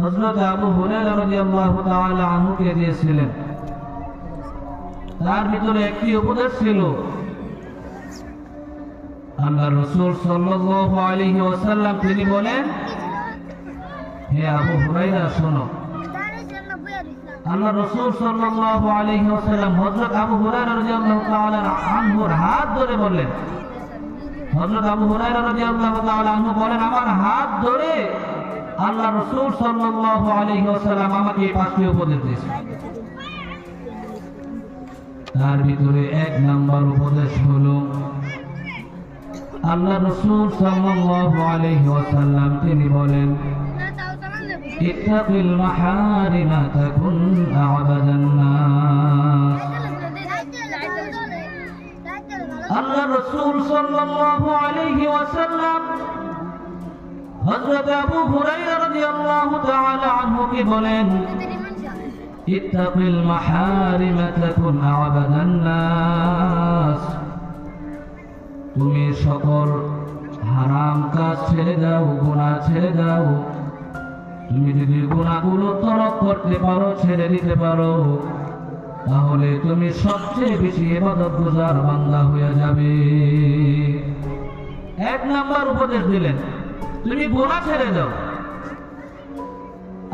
হযরত আবু হুরায়রা রাদিয়াল্লাহু তাআলা আনহুকে দিয়েছিলেন? তার ভিতরে একটি উপদেশ ছিল, আল্লাহ রসুল সাল্লাল্লাহু আলাইহি ওয়াসাল্লাম তিনি বলেন, হে আবু হুরায়রা, শোনো। আল্লাহ রসুল সাল্লাল্লাহু আলাইহি ওয়াসাল্লাম হযরত আবু হুরায়রা রাদিয়াল্লাহু তাআলা আনহুর হাত ধরে বললেন। হযরত আবু হুরায়রা রাদিয়াল্লাহু তাআলা আনহু বলেন, আমার হাত ধরে আল্লাহ রসুল সাল্লাল্লাহু আলাইহি ওয়াসাল্লাম আমাকে এই পাঁচটি উপদেশ দিয়েছেন। তার ভিতরে এক নাম্বার উপদেশ হলো, আল্লাহ রসুল সাল্লাল্লাহু আলাইহি ওয়াসাল্লাম তিনি বলেন, ইত্তাকিল মাহারিমা তাকুন আ'বাদান নাস। আল্লাহ রসুল সাল্লাল্লাহু আলাইহি ওয়াসাল্লাম হযরত আবু হুরায়রা রাদিয়াল্লাহু তাআলা আনহু কি বলেন, ইত্তাকিল মাহারিমা তাকুন আ'বাদান নাস। তুমি সকল হারাম কাজ ছেড়ে দাও, গুনাহ ছেড়ে দাও। তুমি যদি গুণাগুলো তরক করতে পারো, ছেড়ে দিতে পারো, তাহলে তুমি সবচেয়ে বেশি এবাদত গুজার বান্দা হয়ে যাবে। এক নাম্বার উপদেশ দিলেন তুমি গুণা ছেড়ে দাও।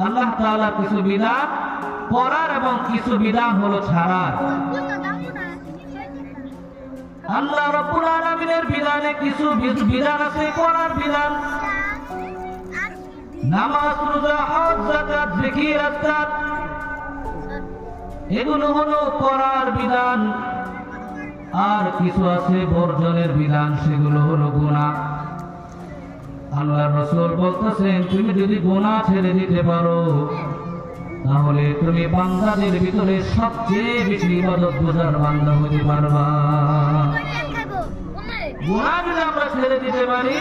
আল্লাহ তাআলা কিছু বিধান করার এবং কিছু বিধান হলো ছাড়ার। আল্লাহ রাব্বুল আলামিনের বিধানে কিছু বিধান আছে করার বিধান। নামাজ, রোজা, হজ, যাকাত, জিকির, আজকার। এগুলো হলো করার বিধান। আর কিছু আছে বর্জনের বিধান, সেগুলো হলো গুনাহ। আল্লাহ রসুল বলতেছেন তুমি যদি গুনাহ ছেড়ে দিতে পারো, তাহলে তুমি বান্দাদের ভিতরে সবচেয়ে বেশি ইবাদত গুজার বান্দা হতে পারবা। গুনাহ যদি আমরা ছেড়ে দিতে পারি,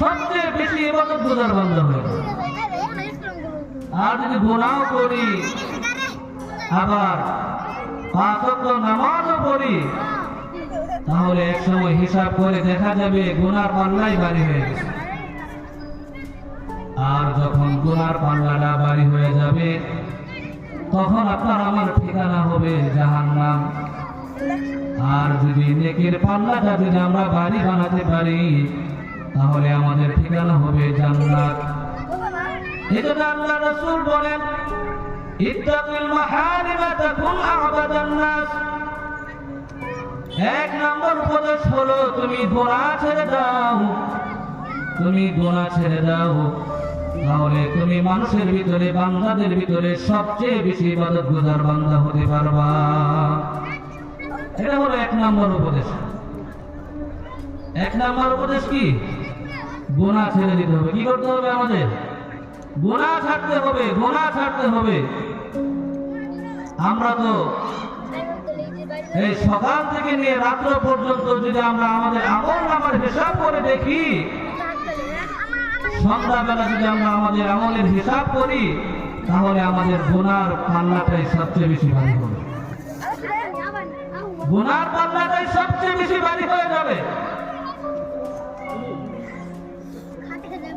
সবচেয়ে বেশি ইবাদত গুজার বান্দা হয়ে আর যদি গুনাহ করি, আবার পাঁচ নামাজও পড়ি তাহলে এক সময় হিসাব করে দেখা যাবে গুনার পাল্লাই বাড়ি হয়ে গেছে। আর যখন গুনার পাল্লাটা বাড়ি হয়ে যাবে, তখন আপনার আমার ঠিকানা হবে জাহান্নাম। আর যদি নেকির পাল্লাটা যদি আমরা বাড়ি বানাতে পারি, তাহলে আমাদের ঠিকানা হবে জান্নাত। এজন্য আল্লাহ রাসূল বলেন, ইত্তাকিল মাহারিমা তাকুন আ'বাদান নাস। এক নম্বর উপদেশ হলো, তুমি গোনা ছেড়ে দাও। তুমি গোনা ছেড়ে দাও। তাহলে তুমি মানুষের ভিতরে, বান্দাদের ভিতরে সবচেয়ে বেশি ইবাদত গুজার বান্দা হতে পারবা। এটা হলো এক নম্বর উপদেশ। এক নম্বর উপদেশ কি? গোনা ছেড়ে দিতে হবে। কি করতে হবে আমাদের? গোনা ছাড়তে হবে গোনা ছাড়তে হবে। আমরা তো এই সকাল থেকে নিয়ে রাত্র পর্যন্ত যদি আমরা আমাদের আমল নামার হিসাব করে দেখি, সন্ধ্যাবেলা যদি আমরা আমাদের আমলের হিসাব করি, তাহলে আমাদের গোনার পাল্লাটাই সবচেয়ে বেশি ভারী হবে গোনার পাল্লাটাই সবচেয়ে বেশি ভারী হয়ে যাবে।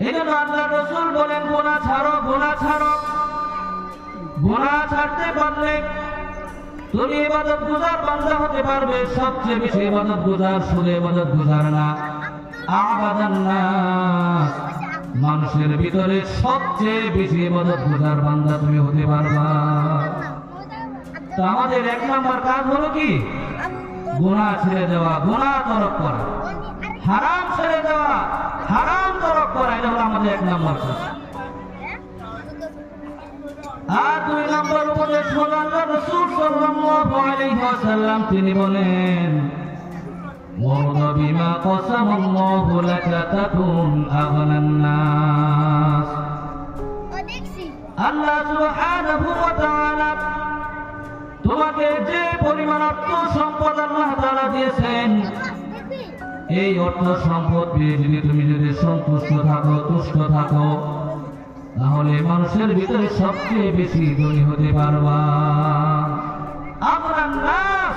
এই জন্য আল্লাহ রসুল বলেন গোনা ছাড়ো গোনা ছাড়ো। গোনা ছাড়তে পারলে তুমি ইবাদত গুজার বান্দা হতে পারবে, সবচেয়ে বেশি ইবাদত গুজার শুধু ইবাদত গুজার না। আবাদান নাস। মানুষের ভিতরে সবচেয়ে বেশি ইবাদত গুজার বান্দা তুমি হতে পারবা। তো আমাদের এক নম্বর কাজ হলো কি? গুনাহ ছেড়ে দেওয়া, গুনাহ তরক করা। হারাম ছেড়ে দেওয়া, হারাম তরক করা, এটা হলো আমাদের এক নম্বর কাজ। আর দুই নম্বর বলেন বিমা তোমাকে যে পরিমাণ অর্থ সম্পদ আল্লাহ তারা দিয়েছেন এই অর্থ সম্পদ পেয়ে যদি তুমি যদি সন্তুষ্ট থাকো তুষ্ট থাকো তাহলে মানুষের ভিতরে সবচেয়ে বেশি ধনী হতে পারবা। আপনার নাস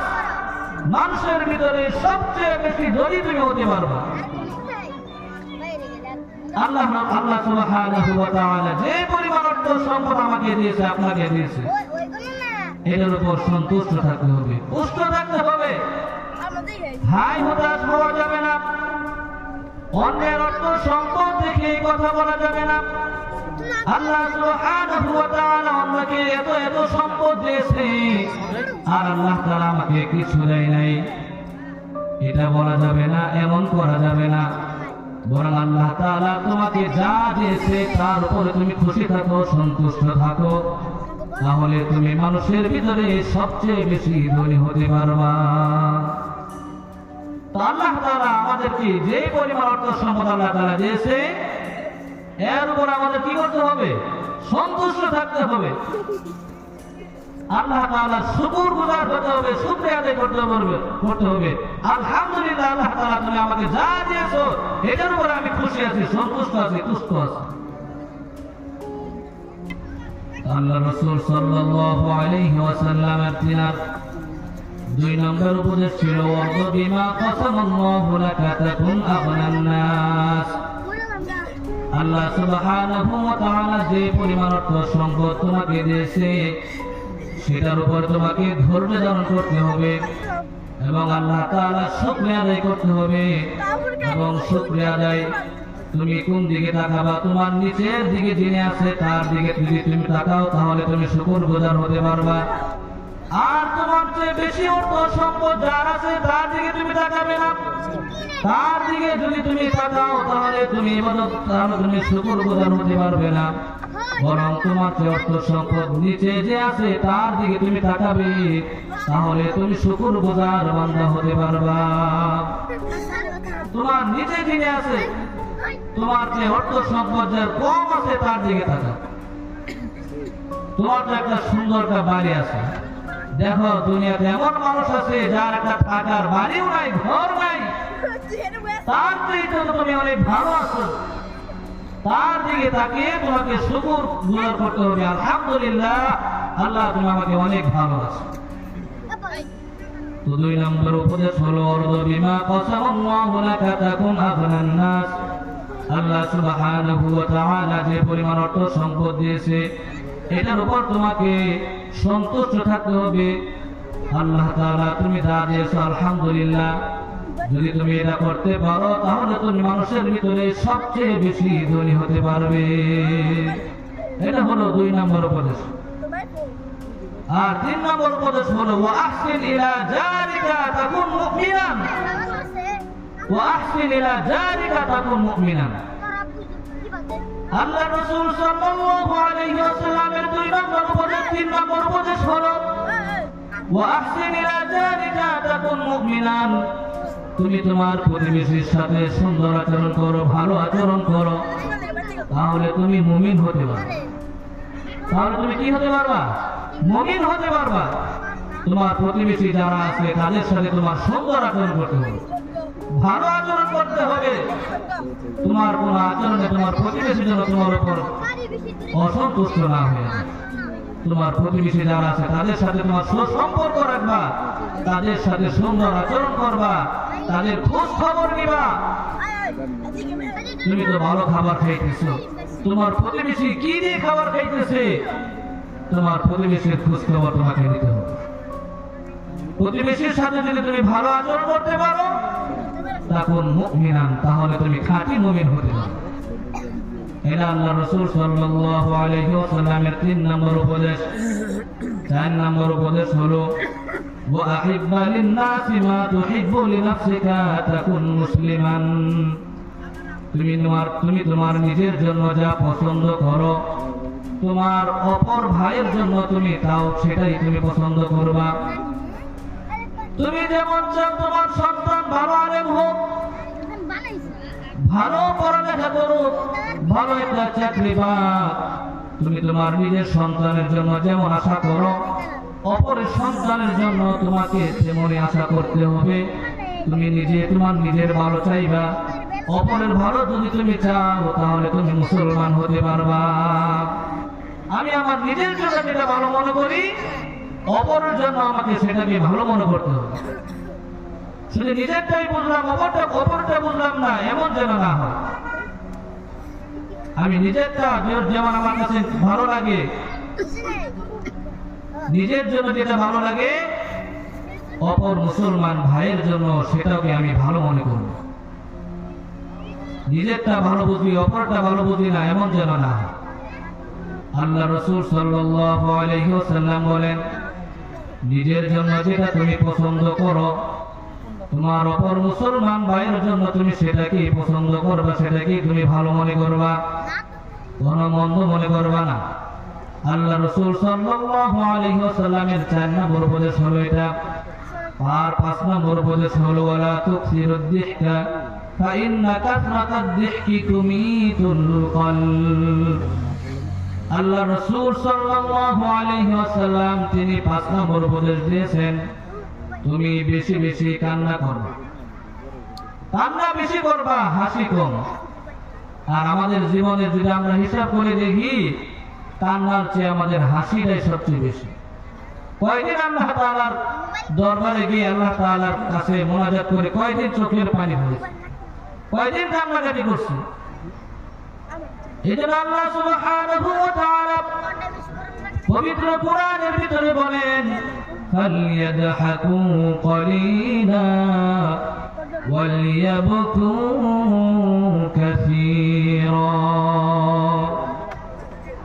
মানুষের ভিতরে সবচেয়ে বেশি ধনী তুমি হতে পারবা। আল্লাহ আল্লাহ সুবহানাহু ওয়া তাআলা যে পরিমাণ অর্থ সম্পদ আমাকে দিয়েছে আপনাকে দিয়েছে। ওই ওইগুলো না। এটার উপর সন্তুষ্ট থাকতে হবে। পুষ্ট থাকতে হবে। হাই হতাশ হওয়া যাবে না। অন্যের অর্থ সম্পদ দেখে এই কথা বলা যাবে না। আল্লাহ আর আল্লাহ নাই। এটা বলা যাবে না করা যাবে না। তোমাকে যা তার তুমি খুশি থাকো, সন্তুষ্ট থাকো। তাহলে তুমি মানুষের ভিতরে সবচেয়ে বেশি ধনী হতে পারবা। আল্লাহ তাআলা আমাদেরকে যে পরিমাণ অর্থ সম্পদ আল্লাহ দিয়েছে এর উপর আমাদের কি করতে হবে? সন্তুষ্ট থাকতে হবে। আল্লাহ তাআলা শুকর গুজার হতে হবে, শুকরিয়া আদায় করতে করতে হবে। আলহামদুলিল্লাহ, আল্লাহ তাআলা তুমি আমাকে যা দিয়েছ, এটার উপরে আমি খুশি আছি, সন্তুষ্ট আছি, তুষ্ট আছি। আল্লাহ রসুল সাল্লাল্লাহু আলাইহি ওয়াসাল্লামের তিনার দুই নম্বর উপদেশ ছিল অর্ধ বিমা কসামাল্লাহু লাকা তাকুন আল্লাহ সুবহানাহু ওয়া তাআলা যে পরিমাণ অর্থ সম্পদ তোমাকে দিয়েছে, সেটার উপর তোমাকে ধৈর্য ধারণ করতে হবে এবং আল্লাহ তাআলা শুকরিয়া আদায় করতে হবে এবং শুকরিয়া আদায় তুমি কোন দিকে তাকাবা, তোমার নিচের দিকে যিনি আছে, তার দিকে যদি তুমি তাকাও, তাহলে তুমি শুকর গুজার হতে পারবা। আর তোমার চেয়ে বেশি অর্থ সম্পদ যার আছে, তার দিকে তুমি তাকাবে না। তার দিকে যদি তাহলে তুমি তোমার নিচে শুকর গুজার বান্দা হতে পারবা। তোমার নিচে যিনি আছে, তোমার যে অর্থ সম্পদ যার কম আছে, তার দিকে তাকাও। তোমার তো একটা সুন্দর একটা বাড়ি আছে দেখো দুনিয়াতে এমন মানুষ আছে যার একটা থাকার বাড়িও নাই ঘর নাই। তার তো তুমি অনেক ভালো আছো। তার দিকে তাকিয়ে তোমাকে শুকুর গুজার করতে হবে। আলহামদুলিল্লাহ আল্লাহ তুমি আমাকে অনেক ভালো আছো। তো দুই নম্বর উপদেশ হলো অর্ধ বিমা কসামাল্লাহু লাকা তাকুন আগনান নাস। আল্লাহ সুবহানাহু ওয়া তাআলা যে পরিমাণ অর্থ সম্পদ দিয়েছে এটার উপর তোমাকে সন্তুষ্ট থাকতে হবে। আল্লাহ তাআলা তুমি যা দিয়েছ আলহামদুলিল্লাহ। যদি তুমি এটা করতে পারো তাহলে তুমি মানুষের ভিতরে সবচেয়ে বেশি ধনী হতে পারবে। এটা হলো দুই নম্বর উপদেশ। আর তিন নম্বর উপদেশ হলো ওয়া আহসিন ইলা জারিকা তাকুন মুমিনান। ওয়া আহসিন ইলা জারিকা তাকুন মুমিনান। আল্লাহ রাসূল সাল্লাল্লাহু আলাইহি ওয়াসাল্লামের দুই নম্বর উপদেশ তিন নম্বর উপদেশ হলো ওয়া আহসিন ইলা জারিকা তাকুন মুমিনান। তুমি তোমার প্রতিবেশীর সাথে সুন্দর আচরণ করো, ভালো আচরণ করো। তাহলে তুমি মুমিন হতে পারবে তাহলে তুমি কি হতে পারবা? মুমিন হতে পারবা। তোমার প্রতিবেশী যারা আছে, তাদের সাথে তোমার সুন্দর আচরণ করতে হবে। ভালো আচরণ করতে হবে। তোমার কোন আচরণে, তোমার প্রতিবেশী যেন তোমার উপর অসন্তুষ্ট না হয়ে। তোমার প্রতিবেশী যারা আছে, তাদের সাথে তোমার সুসম্পর্ক রাখবা। তাদের সাথে সুন্দর আচরণ করবা। তাদের খোঁজ খবর নিবা। তুমি তো ভালো খাবার খাইতেছো। তোমার প্রতিবেশী কি দিয়ে খাবার খাইতেছে? তোমার প্রতিবেশীর খোঁজ খবর তোমাকে নিতে হবে। প্রতিবেশীর সাথে যদি তুমি ভালো আচরণ করতে পারো তখন মুমিনান তাহলে তুমি খাঁটি মুমিন হতে পারো এটা আল্লাহ রসুল সাল্লাল্লাহু আলাইহি ওয়াসাল্লামের তিন নম্বর উপদেশ চার নম্বর উপদেশ হলো وأحب للناس ما تحب لنفسك تكن مسلما তুমি তোমার তুমি তোমার নিজের জন্য যা পছন্দ করো তোমার অপর ভাইয়ের জন্য তুমি তাও সেটাই তুমি পছন্দ করবা তুমি যেমন চাও তোমার সন্তান ভালো আলেম হোক, ভালো পড়ালেখা করুক, ভালো একটা চাকরি পাক, তুমি তোমার নিজের সন্তানের জন্য যেমন আশা করো অপরের সন্তানের জন্য তোমাকে তেমনই আশা করতে হবে। তুমি নিজে তোমার নিজের ভালো চাইবা, অপরের ভালো যদি তুমি চাও, তাহলে তুমি মুসলমান হতে পারবা। আমি আমার নিজের জন্য যেটা ভালো মনে করি অপরের জন্য আমাকে সেটাকে ভালো মনে করতে হবে। শুধু নিজেরটাই বুঝলাম, অপরটা অপরটা বুঝলাম না, এমন যেন না হয়। আমি নিজেরটা যেমন আমার কাছে ভালো লাগে, নিজের জন্য যেটা ভালো লাগে, অপর মুসলমান ভাইয়ের জন্য সেটাকে আমি ভালো মনে করব। নিজেরটা ভালো বুঝি অপরটা ভালো বুঝি না, এমন যেন না আল্লাহ রসুল আলাইহি বলেন নিজের জন্য যেটা তুমি পছন্দ করো, তোমার অপর মুসলমান ভাইয়ের জন্য তুমি সেটাকেই পছন্দ করবা সেটাকেই তুমি ভালো মনে করবা? কোনো মন্দ মনে করবা না। আল্লাহ রসুল ওয়াসাল্লামের চার নম্বর উপদেশ হলো এটা। আর পাঁচ নম্বর উপদেশ হলো, ওয়ালা তুকসিরুদ দিহকা, ফাইন্না কাসরাতাদ দিহকি তুমিতুল কলব। আল্লাহ রসুল সাল্লাল্লাহু আলাইহি ওয়াসাল্লাম তিনি পাঁচ নম্বর উপদেশ দিয়েছেন, তুমি বেশি বেশি কান্না করো। কান্না বেশি করবা, হাসি কম। আর আমাদের জীবনে যদি আমরা হিসাব করে দেখি, কান্নার চেয়ে আমাদের হাসিটাই সবচেয়ে বেশি। কয়দিন আল্লাহ তাআলার দরবারে গিয়ে আল্লাহ তাআলার কাছে মোনাজাত করে কয়দিন চোখের পানি হয়েছে কয়দিন কান্নাকাটি করছে? এই জন্য আল্লাহ সুবহানাহু ওয়া তাআলা পবিত্র কোরআনের ভিতরে বলেন ফালিয়াদহাকু কলিলা ওয়ালিয়াবকু কাসীরা।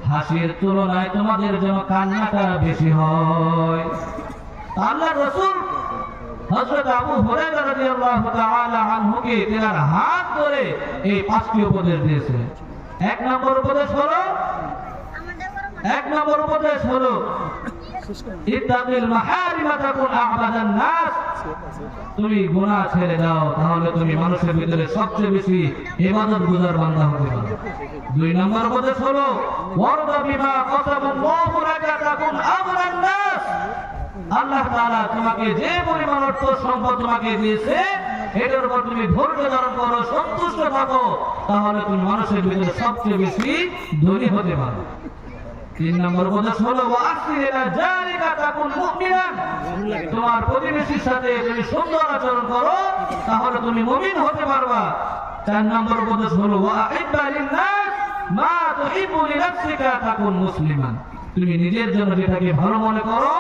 হাসির তুলনায় তোমাদের যেন কান্নাটা বেশি হয়। আল্লাহ রসুল হযরত আবু হুরায়রা রাদিয়াল্লাহু তাআলা আনহুকে তেনার হাত ধরে এই পাঁচটি উপদেশ দিয়েছে এক নম্বর উপদেশ হলো? এক নম্বর উপদেশ হলো তুমি গুনাহ ছেড়ে দাও তাহলে তুমি মানুষের ভিতরে সবচেয়ে বেশি ইবাদত গুজার বান্দা হতে পারবে দুই নম্বর উপদেশ হলো আল্লাহ তাআলা তোমাকে যে পরিমাণ অর্থ সম্পদ তোমাকে দিয়েছে এটার উপর তুমি ধৈর্য ধারণ করো সন্তুষ্ট থাকো, তাহলে তুমি মানুষের ভিতরে সবচেয়ে বেশি ধনী হতে পারো। তিন নম্বর উপদেশ হলো তোমার প্রতিবেশীর সাথে তুমি সুন্দর আচরণ করো, তাহলে তুমি মুমিন হতে পারবা। চার নম্বর উপদেশ হলো মা তুহিব্বু লিনাফসিকা তাকুন মুসলিমান। তুমি নিজের জন্য যেটাকে ভালো মনে করো,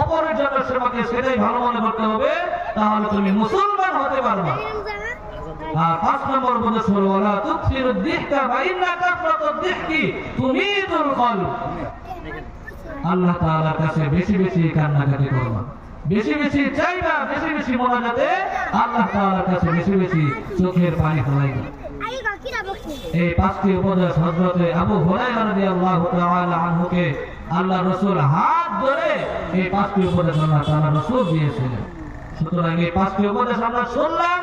অপরের জন্য সেটাকে সেটাই ভালো মনে করতে হবে, তাহলে তুমি মুসলমান হতে পারবা পাঁচ নম্বর দিহকা দিহকি কলব। আল্লাহ তাআলার কাছে বেশি বেশি কান্নাকাটি করবা বেশি বেশি চাইবা বেশি বেশি মোনাজাতে আল্লাহ তাআলার কাছে বেশি বেশি চোখের পানি ফেলাইবা এই পাঁচটি উপদেশ হযরতে আবু হুরায়রা রাদিয়াল্লাহু তাআলা আনহুকে আল্লাহ রাসূল হাত ধরে এই পাঁচটি উপদেশ আল্লাহ তাআলা রাসূল দিয়েছিলেন। সুতরাং এই পাঁচটি উপদেশ আমরা শুনলাম।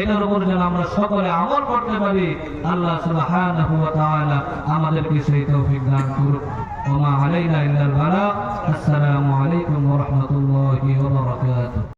এটার উপর যেন আমরা সকলে আমল করতে পারি, আল্লাহ সুবহানাহু ওয়া তাআলা আমাদেরকে সেই তৌফিক দান করুন ওমা আলাইনা ইল্লাল বালা। আসসালামু আলাইকুম ওয়া রাহমাতুল্লাহি ওয়া বারাকাতুহু।